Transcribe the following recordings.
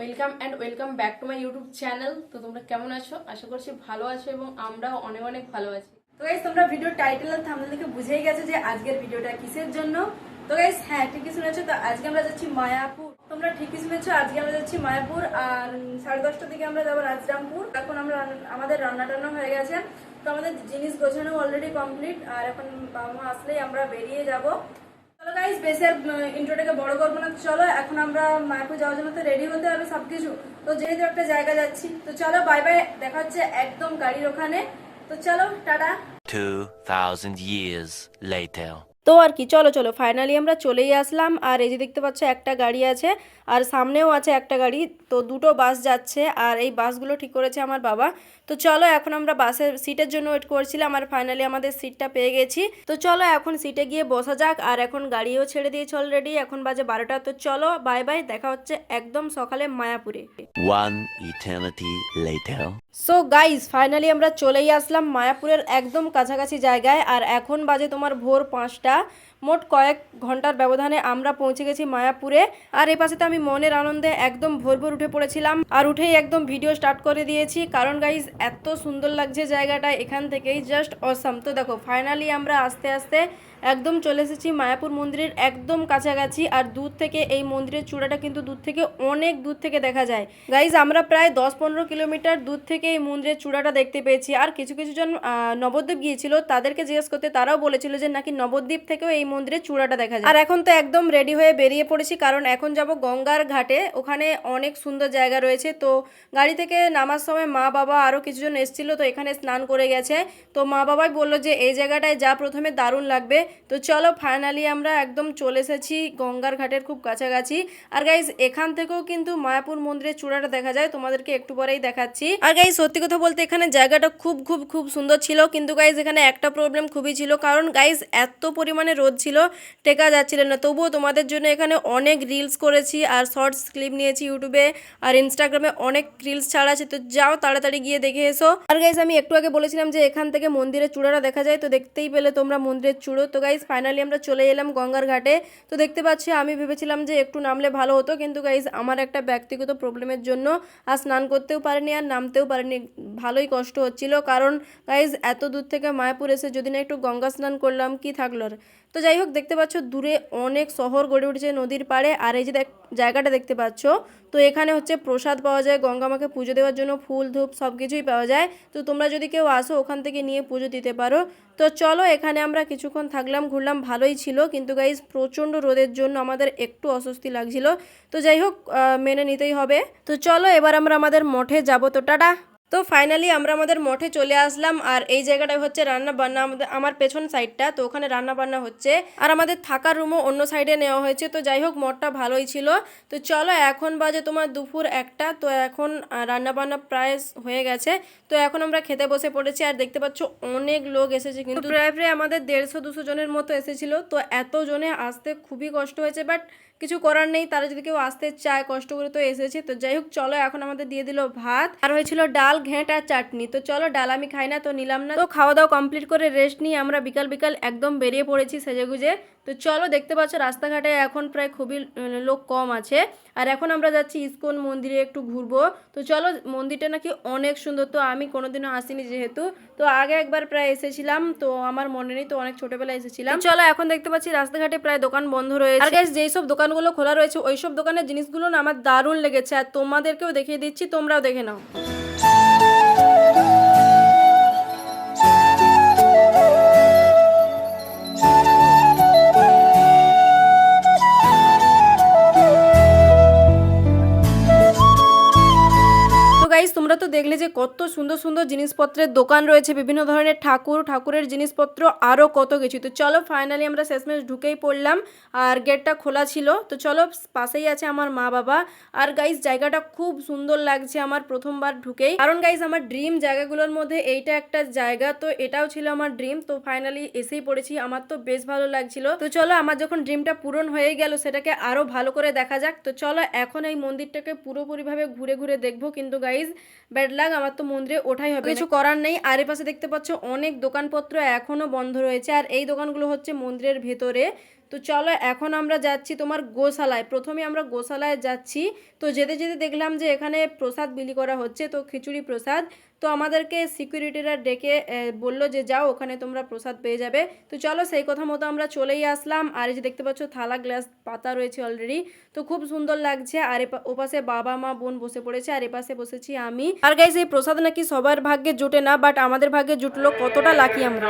Welcome and welcome back to my YouTube channel. তো তোমরা কেমন আছো? আশা করছি ভালো আছো এবং আমরাও অনেক অনেক ভালো আছি। তো গাইস তোমরা ভিডিও টাইটেল আর থাম্বনেল দেখে বুঝেই গেছো যে আজকের ভিডিওটা কিসের জন্য? তো গাইস হ্যাঁ ঠিকই শুনেছো তো, আজকে আমরা যাচ্ছি মায়াপুর। তোমরা ঠিকই শুনেছো, আজকে আমরা যাচ্ছি মায়াপুর আর সাড়ে দশটার দিকে আমরা যাব রাজরামপুর। এখন আমরা আমাদের রান্না টান্না হয়ে গেছে। তো আমাদের জিনিস গোছানো অলরেডি কমপ্লিট আর এখন বাবা মা আসলেই আমরা বেরিয়ে যাব। চলো গাইস বেশি আর ইন্ট্রোটাকে বড় করব না চলো এখন আমরা মায়াপুর যাওয়ার জন্য তো রেডি হতে হবে সবকিছু। তো যেহেতু একটা জায়গা যাচ্ছি তো চলো বাই বাই দেখা হচ্ছে একদম গাড়ির ওখানে। তো চলো টাটা। 2,000 years later. তো আর কি চলো চলো ফাইনালি আমরা চলেই আসলাম। আর এই যে দেখতে পাচ্ছ একটা গাড়ি আছে আর সামনেও আছে একটা গাড়ি। তো দুটো বাস যাচ্ছে আর এই বাসগুলো ঠিক করেছে আমার বাবা। তো চলো এখন আমরা বাসের সিটের জন্য ওয়েট করছিলাম আর ফাইনালি আমাদের সিটটা পেয়ে গেছি। তো চলো এখন সিটে গিয়ে বসা যাক আর এখন গাড়িও ছেড়ে দিয়েছে অলরেডি এখন বাজে বারোটা। তো চলো বাই বাই দেখা হচ্ছে একদম সকালে মায়াপুরে. সো গাইস ফাইনালি আমরা চলেই আসলাম মায়াপুরের একদম কাছাকাছি জায়গায় আর এখন বাজে তোমার ভোর পাঁচটা। মোট কয়েক ঘণ্টার ব্যবধানে আমরা পৌঁছে গেছি মায়াপুরে। আর এ পাশে তো আমি মনের আনন্দে একদম ভোর ভোর উঠে পড়েছিলাম। আর উঠেই একদম ভিডিও স্টার্ট করে দিয়েছি। কারণ গাইজ এত সুন্দর লাগছে জায়গাটা এখান থেকেই জাস্ট অসাম তো দেখো ফাইনালি আমরা আস্তে আস্তে একদম চলে এসেছি মায়াপুর মন্দিরের একদম কাছাকাছি আর দূর থেকে এই মন্দিরের চূড়াটা কিন্তু দূর থেকে অনেক দূর থেকে দেখা যায়। গাইজ আমরা প্রায় দশ পনেরো কিলোমিটার দূর থেকে এই মন্দিরের চূড়াটা দেখতে পেয়েছি। আর কিছু কিছু জন নবদ্বীপ গিয়েছিল, তাদেরকে জিজ্ঞেস করতে তারাও বলেছিল যে নাকি নবদ্বীপ থেকেও এই মন্দিরের চূড়াটা দেখা যায়। আর এখন তো একদম রেডি হয়ে বেরিয়ে পড়েছি, কারণ এখন যাব গঙ্গার ঘাটে। ওখানে অনেক সুন্দর জায়গা রয়েছে। তো গাড়ি থেকে নামার সময় মা বাবা আরও কিছুজন এসেছিল, তো এখানে স্নান করে গেছে। তো মা বাবাই বলল যে এই জায়গাটায় যা প্রথমে দারুণ লাগবে। তো চলো ফাইনালি আমরা একদম চলে এসেছি গঙ্গার ঘাটের খুব কাছাকাছি। আর গাইজ এখান থেকেও কিন্তু মায়াপুর মন্দিরের চূড়াটা দেখা যায়, তোমাদেরকে একটু পরেই দেখাচ্ছি। আর গাইজ সত্যি কথা বলতে এখানে জায়গাটা খুব খুব খুব সুন্দর ছিল, কিন্তু গাইজ এখানে একটা প্রবলেম খুবই ছিল, কারণ গাইজ এত পরিমাণে রোদ ছিল, টেকা যাচ্ছিল না। তবুও তোমাদের জন্য এখানে অনেক রিলস করেছি, আর শর্টস ক্লিপ নিয়েছি ইউটিউবে আর ইনস্টাগ্রামে অনেক রিলস ছাড়া আছে, তো যাও তাড়াতাড়ি গিয়ে দেখে এসো। আর গাইজ আমি একটু আগে বলেছিলাম যে এখান থেকে মন্দিরের চূড়াটা দেখা যায়, তো দেখতেই পেলে তোমরা মন্দিরের চূড়ো, তো গাইজ ফাইনালি আমরা চলে এলাম গঙ্গার ঘাটে। তো দেখতে পাচ্ছি, আমি ভেবেছিলাম যে একটু নামলে ভালো হতো, কিন্তু গাইজ আমার একটা ব্যক্তিগত প্রবলেমের জন্য আর স্নান করতেও পারিনি আর নামতেও পারিনি। ভালোই কষ্ট হচ্ছিল, কারণ গাইজ এত দূর থেকে মায়াপুর এসে যদি না একটু গঙ্গা স্নান করলাম, কি থাকল আর? তো যাই হোক, দেখতে পাচ্ছ দূরে অনেক শহর গড়ে উঠেছে নদীর পাড়ে। আর এই যে জায়গাটা দেখতে পাচ্ছ, তো এখানে হচ্ছে প্রসাদ পাওয়া যায়, গঙ্গা মাকে পুজো দেওয়ার জন্য ফুল ধূপ সব কিছুই পাওয়া যায়। তো তোমরা যদি কেউ আসো, ওখান থেকে নিয়ে পুজো দিতে পারো। তো চলো, এখানে আমরা কিছুক্ষণ থাকলাম, ঘুরলাম, ভালোই ছিল। কিন্তু গাইজ প্রচণ্ড রোদের জন্য আমাদের একটু অস্বস্তি লাগছিল। তো যাই হোক মেনে নিতেই হবে। তো চলো, এবার আমরা আমাদের মঠে যাব। তো টাটা! তো ফাইনালি আমরা আমাদের মঠে চলে আসলাম, আর এই জায়গাটা হচ্ছে রান্না বান্না আমাদের, আমার পেছন সাইডটা তো ওখানে রান্না বান্না হচ্ছে। আর আমাদের থাকার রুমও অন্য সাইডে নেওয়া হয়েছে, তো যাই হোক মঠটা ভালোই ছিল। তো চলো এখন বাজে তোমার দুপুর একটা, তো এখন রান্না বান্না প্রায় হয়ে গেছে। তো এখন আমরা খেতে বসে পড়েছি, আর দেখতে পাচ্ছ অনেক লোক এসেছে কিন্তু প্রায় প্রায় আমাদের দেড়শো দুশো জনের মতো এসেছিল, তো এত জনে আসতে খুবই কষ্ট হয়েছে বাট কিছু করার নেই, তারা যদি কেউ আসতে চায়, কষ্ট করে তো এসেছে। তো যাই হোক, চলো এখন আমাদের দিয়ে দিল ভাত। আর হয়েছিল ডাল ঘেঁট আর চাটনি। তো চলো, ডাল আমি খাই না, তো নিলাম না। তো খাওয়া দাওয়া কমপ্লিট করে রেস্ট নিয়ে আমরা বিকাল বিকাল একদম বেরিয়ে পড়েছি সেজে গুজে তো চলো দেখতে পাচ্ছ রাস্তাঘাটে এখন প্রায় খুবই লোক কম আছে। আর এখন আমরা যাচ্ছি ইসকন মন্দিরে একটু ঘুরবো। তো চলো মন্দিরটা নাকি অনেক সুন্দর। তো আমি কোনোদিনও আসিনি যেহেতু। তো আগে একবার প্রায় এসেছিলাম। তো আমার মনে নেই, তো অনেক ছোটবেলায় এসেছিলাম। চলো এখন দেখতে পাচ্ছি রাস্তাঘাটে প্রায় দোকান বন্ধ রয়েছে। আর যেই সব দোকানগুলো খোলা রয়েছে ওই সব দোকানের জিনিসগুলো না আমার দারুণ লেগেছে। আর তোমাদেরকেও দেখিয়ে দিচ্ছি, তোমরাও দেখে নাও। তো দেখলে যে কত সুন্দর সুন্দর জিনিসপত্রের দোকান রয়েছে, বিভিন্ন ধরনের ঠাকুর, ঠাকুরের জিনিসপত্র আরও কত কিছু। তো চলো ফাইনালি আমরা শেষমেশ ঢুকেই পড়লাম আর গেটটা খোলা ছিল। তো চলো পাশেই আছে আমার মা বাবা। আর গাইস জায়গাটা খুব সুন্দর লাগছে আমার প্রথমবার ঢুকেই। কারণ গাইস আমার ড্রিম জায়গাগুলোর মধ্যে এইটা একটা জায়গা, তো এটাও ছিল আমার ড্রিম তো ফাইনালি এসেই পড়েছি, আমার তো বেশ ভালো লাগছিল। তো চলো আমার যখন ড্রিমটা পূরণ হয়ে গেল, সেটাকে আরও ভালো করে দেখা যাক। তো চলো এখন এই মন্দিরটাকে পুরোপুরিভাবে ঘুরে ঘুরে দেখব কিন্তু গাইজ ব্যাড লাগ আমার তো মন্দিরে ওঠাই হবে কিছু করার নেই। আর পাশে দেখতে পাচ্ছ অনেক দোকানপত্র এখনও বন্ধ রয়েছে। আর এই দোকানগুলো হচ্ছে মন্দিরের ভেতরে। তো চলো, এখন আমরা যাচ্ছি তোমার গোশালায়। প্রথমে আমরা গোশালায় যাচ্ছি। তো যেতে যেতে দেখলাম যে এখানে প্রসাদ বিলি করা হচ্ছে। তো খিচুড়ি প্রসাদ। তো আমাদেরকে সিকিউরিটিরা ডেকে বলল যে যাও, ওখানে তোমরা প্রসাদ পেয়ে যাবে। তো চলো সেই কথা মতো আমরা চলেই আসলাম। আর এই যে দেখতে পাচ্ছ, থালা, গ্লাস, পাতা রয়েছে অলরেডি তো খুব সুন্দর লাগছে। আর ওপাশে বাবা, মা, বোন বসে পড়েছে। আর এপাশে বসেছি আমি। আর গাইজ এই প্রসাদ নাকি সবার ভাগ্যে জুটে না বাট আমাদের ভাগ্যে জুটলো কতটা লাকি আমরা।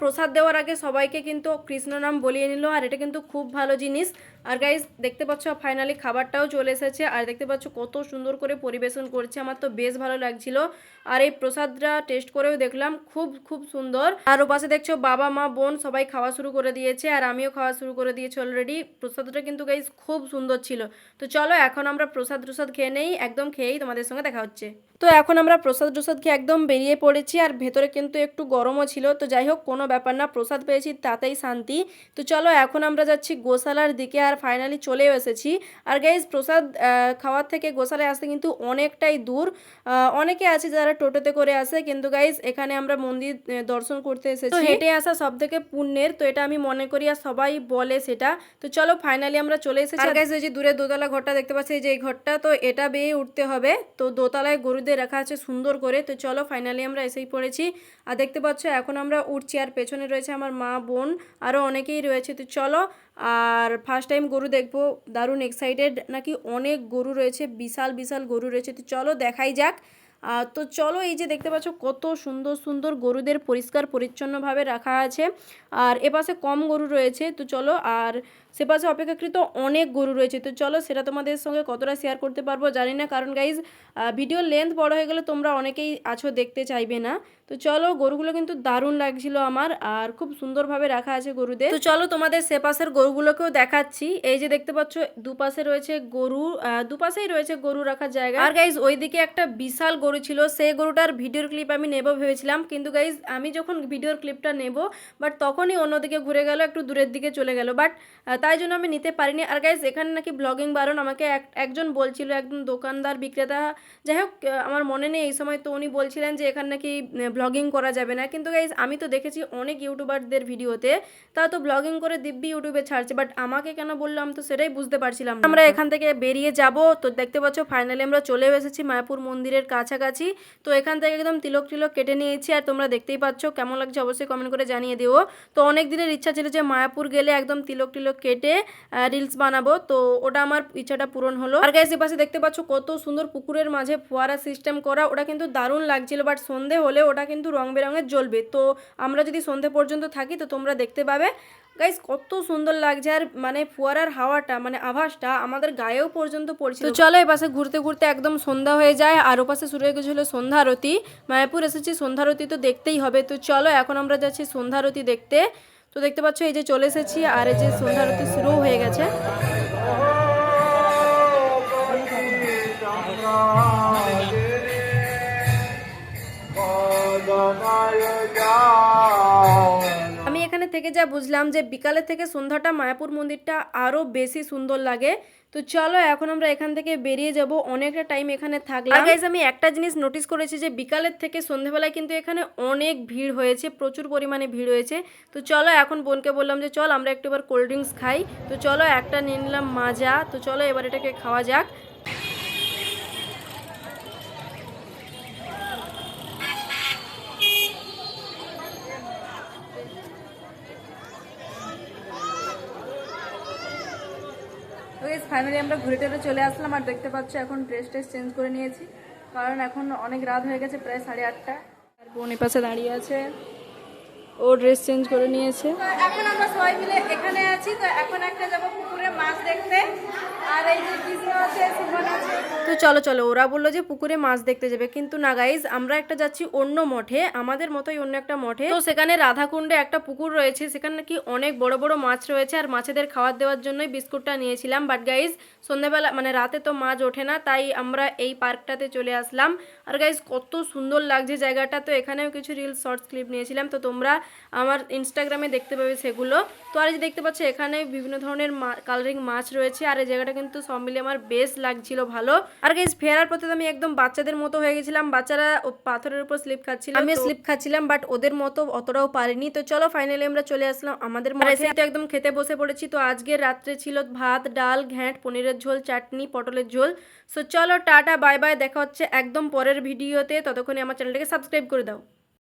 প্রসাদ দেওয়ার আগে সবাইকে কিন্তু কৃষ্ণ নাম বলিয়ে নিল, আর এটা কিন্তু খুব ভালো জিনিস। আর গাইজ দেখতে পাচ্ছ ফাইনালি খাবারটাও চলে এসেছে, আর দেখতে পাচ্ছ কত সুন্দর করে পরিবেশন করছে, আমার তো বেশ ভালো লাগছিল। আর এই প্রসাদটা টেস্ট করেও দেখলাম, খুব খুব সুন্দর। আর ও পাশে দেখছ বাবা, মা, বোন সবাই খাওয়া শুরু করে দিয়েছে, আর আমিও খাওয়া শুরু করে দিয়েছি অলরেডি প্রসাদটা কিন্তু গাইজ খুব সুন্দর ছিল। তো চলো এখন আমরা প্রসাদ প্রসাদ খেয়ে নেই, একদম খেয়েই তোমাদের সঙ্গে দেখা হচ্ছে। তো এখন আমরা প্রসাদ প্রসাদ খেয়ে একদম বেরিয়ে পড়েছি, আর ভেতরে কিন্তু একটু গরমও ছিল। তো যাই হোক, কোনো ব্যাপার না প্রসাদ পেয়েছি তাতেই শান্তি। তো চলো এখন আমরা যাচ্ছি গোশালার দিকে আর ফাইনালি চলেও এসেছি। আর গাইজ প্রসাদ খাওয়ার থেকে গোশালায় আসতে কিন্তু অনেকটাই দূর। অনেকে আছে যারা টোটোতে করে আসে কিন্তু গাইজ এখানে আমরা মন্দির দর্শন করতে এসেছি। হেঁটে আসা সব থেকে পুণ্যের তো এটা আমি মনে করি আর সবাই বলে সেটা। তো চলো ফাইনালি আমরা চলে এসেছি। আর গাইজ এই যে দূরে দোতলা ঘরটা দেখতে পাচ্ছি যে এই ঘরটা তো এটা বেয়ে উঠতে হবে। তো দোতলায় গরুদের রাখা আছে সুন্দর করে। তো চলো ফাইনালি আমরা এসেই পড়েছি। আর দেখতে পাচ্ছ এখন আমরা উঠছি। আর পেছনে রয়েছে আমার মা, বোন আরও অনেকেই রয়েছে। তো চলো, আর ফার্স্ট টাইম গরু দেখব। দারুণ এক্সাইটেড নাকি অনেক গরু রয়েছে, বিশাল বিশাল গরু রয়েছে। তো চলো, দেখাই যাক। তো চলো, এই যে দেখতে পাচ্ছ, কত সুন্দর সুন্দর গরুদের পরিষ্কার, পরিচ্ছন্নভাবে রাখা আছে। আর এপাশে কম গরু রয়েছে। তো চলো, আর সে পাশে অপেক্ষাকৃত অনেক গরু রয়েছে। তো চলো সেটা তোমাদের সঙ্গে কতটা শেয়ার করতে পারব জানি না। কারণ গাইজ ভিডিওর লেন্থ বড় হয়ে গেলে তোমরা অনেকেই আছো দেখতে চাইবে না। তো চলো গরুগুলো কিন্তু দারুণ লাগছিল আমার আর খুব সুন্দরভাবে রাখা আছে গরুদের। তো চলো তোমাদের সে পাশের গরুগুলোকেও দেখাচ্ছি। এই যে দেখতে পাচ্ছ, দুপাশে রয়েছে গরু দুপাশেই রয়েছে গরু রাখার জায়গা। আর গাইজ ওইদিকে একটা বিশাল গরু ছিল। সেই গরুটার ভিডিওর ক্লিপ আমি নেব ভেবেছিলাম। কিন্তু গাইজ আমি যখন ভিডিওর ক্লিপটা নেব বাট তখনই অন্যদিকে ঘুরে গেল, একটু দূরের দিকে চলে গেল। বাট তাই জন্য আমি নিতে পারিনি। আর গাইজ এখানে নাকি ব্লগিং বারণ আমাকে এক- একজন বলছিল, একজন দোকানদার, বিক্রেতা, যাই হোক আমার মনে নেই এই সময়, তো উনি বলছিলেন যে এখানে নাকি ব্লগিং করা যাবে না। কিন্তু গাইজ আমি তো দেখেছি অনেক ইউটিউবারদের ভিডিওতে তা তো ব্লগিং করে দিব্যি ইউটিউবে ছাড়ছে। বাট আমাকে কেন বলল, আমি তো সেটাই বুঝতে পারছিলাম আমরা এখান থেকে বেরিয়ে যাব। তো দেখতে পাচ্ছ ফাইনালি আমরা চলে এসেছি মায়াপুর মন্দিরের কাছাকাছি। তো এখান থেকে একদম তিলক তিলক কেটে নিয়েছি। আর তোমরা দেখতেই পাচ্ছ, কেমন লাগছে অবশ্যই কমেন্ট করে জানিয়ে দিও। তো অনেক দিনের ইচ্ছা ছিল যে মায়াপুর গেলে একদম তিলক টিলক কেটে রিলস বানাবো। তো ওটা আমার ইচ্ছাটা পূরণ হলো। আর গাইস পাশে দেখতে পাচ্ছ কত সুন্দর পুকুরের মাঝে ফোয়ারা সিস্টেম করা। ওটা কিন্তু দারুণ লাগছিল বাট সন্ধে হলে ওটা কিন্তু রং বেরঙের জ্বলবে। তো আমরা যদি সন্ধে পর্যন্ত থাকি, তো তোমরা দেখতে পাবে। গাইস কত সুন্দর লাগছে। আর মানে ফোয়ারার হাওয়াটা মানে আভাসটা আমাদের গায়েও পর্যন্ত পড়ছিল। তো চলো এপাশে ঘুরতে ঘুরতে একদম সন্ধ্যা হয়ে যায়। আর ওপাশে শুরু হয়ে গেছিল সন্ধ্যারতি মায়াপুর এসেছি সন্ধ্যারতি তো দেখতেই হবে। তো চলো এখন আমরা যাচ্ছি সন্ধ্যারতি দেখতে। তো দেখতে পাচ্ছ, এই যে চলে এসেছি আর এই যে সন্ধ্যারতি শুরু হয়ে গেছে। এখানে থেকে যা বুঝলাম যে বিকালের থেকে সন্ধ্যাটা মায়াপুর মন্দিরটা আরও বেশি সুন্দর লাগে। তো চলো এখন আমরা এখান থেকে বেরিয়ে যাব, অনেকটা টাইম এখানে থাকলাম। গাইজ আমি একটা জিনিস নোটিস করেছি যে বিকালের থেকে সন্ধ্যেবেলায় কিন্তু এখানে অনেক ভিড় হয়েছে, প্রচুর পরিমাণে ভিড় হয়েছে। তো চলো এখন বোনকে বললাম যে চল আমরা একটু এবার কোল্ড ড্রিঙ্কস খাই। তো চলো একটা নিয়ে নিলাম মাজা। তো চলো এবার এটাকে খাওয়া যাক। গেস ফাইনালি আমরা ঘুরে টেরে চলে আসলাম আর দেখতে পাচ্ছ এখন ড্রেস ট্রেস চেঞ্জ করে নিয়েছি। কারণ এখন অনেক রাত হয়ে গেছে, প্রায় সাড়ে আটটা। আর বোন পাশে দাঁড়িয়ে আছে। ও ড্রেস চেঞ্জ করে নিয়েছে। এখন আমরা সবাই মিলে এখানে আছি, তো এখন একটা যাব পুকুরে তো চলো চলো, ওরা বলল যে পুকুরে মাছ দেখতে যাবে। কিন্তু না গাইজ আমরা একটা যাচ্ছি অন্য মঠে। আমাদের মতোই অন্য একটা মঠে। তো সেখানে রাধাকুণ্ডে একটা পুকুর রয়েছে। সেখানে নাকি অনেক বড় বড় মাছ রয়েছে। আর মাছেদের খাবার দেওয়ার জন্যই বিস্কুটটা নিয়েছিলাম। বাট গাইজ সন্ধ্যাবেলা মানে রাতে তো মাছ ওঠে না, তাই আমরা এই পার্কটাতে চলে আসলাম। আর গাইজ কত সুন্দর লাগছে জায়গাটা। তো এখানেও কিছু রিলস শর্টস ক্লিপ নিয়েছিলাম। তো তোমরা আমার ইনস্টাগ্রামে দেখতে পাবে সেগুলো। তো আর যে দেখতে পাচ্ছ, এখানে বিভিন্ন ধরনের কালারিং মাছ রয়েছে আর এই জায়গাটা কিন্তু সব মিলে আমার বেশ লাগছিল ভালো। আর গাইজ ফেরার পথে আমি একদম বাচ্চাদের মতো হয়ে গেছিলাম। বাচ্চারা পাথরের উপর স্লিপ খাচ্ছিল। আমি স্লিপ খাচ্ছিলাম বাট ওদের মতো অতটাও পারিনি। তো চলো ফাইনালি আমরা চলে আসলাম আমাদের তো একদম খেতে বসে পড়েছি। তো আজকে রাত্রে ছিল ভাত ডাল ঘ্যাঁট পনিরের ঝোল চাটনি পটলের ঝোল। সো চলো টাটা বাই বাই দেখা হচ্ছে একদম পরের ভিডিওতে ততক্ষণে আমার চ্যানেলটাকে সাবস্ক্রাইব করে দাও।